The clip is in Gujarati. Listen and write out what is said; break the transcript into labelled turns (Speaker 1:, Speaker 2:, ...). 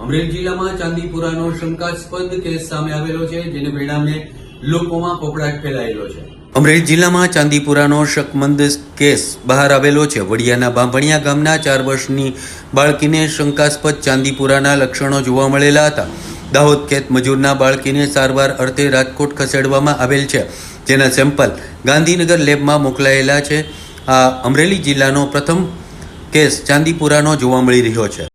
Speaker 1: અમરેલી જિલ્લામાં ચાંદીપુરાનો શંકાસ્પદ કેસ સામે આવેલો છે, જેને પરિણામે લોકોમાં પોપડાટ ફેલાયેલો છે. અમરેલી જિલ્લામાં ચાંદીપુરાનો શકમંદ કેસ બહાર આવેલો છે. વડિયાના બાંભણિયા ગામના ચાર વર્ષની બાળકીને શંકાસ્પદ ચાંદીપુરાના લક્ષણો જોવા મળેલા હતા. દાહોદ ખેત મજૂરના બાળકીને સારવાર અર્થે રાજકોટ ખસેડવામાં આવેલ છે. જેના સેમ્પલ ગાંધીનગર લેબમાં મોકલાયેલા છે. આ અમરેલી જિલ્લાનો પ્રથમ કેસ ચાંદીપુરાનો જોવા મળી રહ્યો છે.